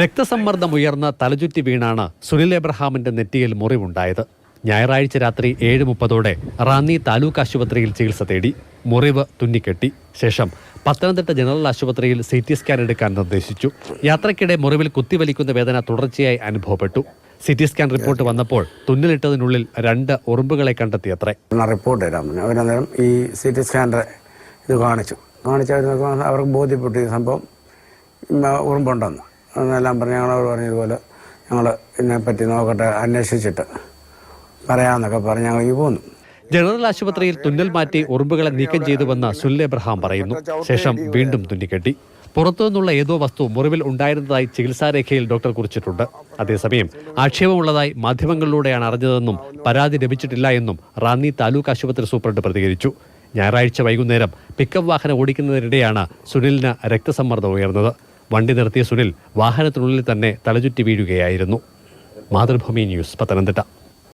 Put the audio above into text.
രക്തസമ്മർദ്ദം ഉയർന്ന തലചുറ്റി വീണാണ് സുനിൽ എബ്രഹാമിന്റെ നെറ്റിയിൽ മുറിവുണ്ടായത്. ഞായറാഴ്ച രാത്രി ഏഴ് മുപ്പതോടെ റാന്നി താലൂക്ക് ആശുപത്രിയിൽ ചികിത്സ തേടി. മുറിവ് തുന്നിക്കെട്ടി. ശേഷം പത്തനംതിട്ട ജനറൽ ആശുപത്രിയിൽ സി ടി സ്കാൻ എടുക്കാൻ നിർദ്ദേശിച്ചു. യാത്രയ്ക്കിടെ മുറിവിൽ കുത്തിവലിക്കുന്ന വേദന തുടർച്ചയായി അനുഭവപ്പെട്ടു. സി ടി സ്കാൻ റിപ്പോർട്ട് വന്നപ്പോൾ തുന്നിലിട്ടതിനുള്ളിൽ രണ്ട് ഉറുമ്പുകളെ കണ്ടെത്തിയത്രേ. റിപ്പോർട്ട് ഈ സി ടി സ്കാനർ ഇത് കാണിച്ചു. കാണിച്ച് അവർക്ക് ബോധ്യപ്പെട്ടു ഈ സംഭവം ഉറുമ്പുണ്ടെന്ന്. എന്നെല്ലാം പറഞ്ഞ് ഞങ്ങളോട് പറഞ്ഞതുപോലെ ഞങ്ങൾ ഇതിനെപ്പറ്റി നോക്കട്ടെ അന്വേഷിച്ചിട്ട് പറയാമെന്നൊക്കെ പറഞ്ഞ് ഞങ്ങൾ ഈ പോന്നു ജനറൽ ആശുപത്രിയിൽ തുന്നൽ മാറ്റി ഉറുമ്പുകളെ നീക്കം ചെയ്തുവെന്ന് സുനിൽ എബ്രഹാം പറയുന്നു. ശേഷം വീണ്ടും തുന്നിക്കെട്ടി. പുറത്തുനിന്നുള്ള ഏതോ വസ്തു മുറിവിൽ ഉണ്ടായിരുന്നതായി ചികിത്സാരേഖയിൽ ഡോക്ടർ കുറിച്ചിട്ടുണ്ട്. അതേസമയം ആക്ഷേപമുള്ളതായി മാധ്യമങ്ങളിലൂടെയാണ് അറിഞ്ഞതെന്നും പരാതി ലഭിച്ചിട്ടില്ല എന്നും റാന്നി താലൂക്ക് ആശുപത്രി സൂപ്രണ്ട് പ്രതികരിച്ചു. ഞായറാഴ്ച വൈകുന്നേരം പിക്കപ്പ് വാഹനം ഓടിക്കുന്നതിനിടെയാണ് സുനിലിന് രക്തസമ്മർദ്ദം ഉയർന്നത്. വണ്ടി നിർത്തിയ സുനിൽ വാഹനത്തിനുള്ളിൽ തന്നെ തലചുറ്റി വീഴുകയായിരുന്നു. മാതൃഭൂമി ന്യൂസ് പത്തനംതിട്ട.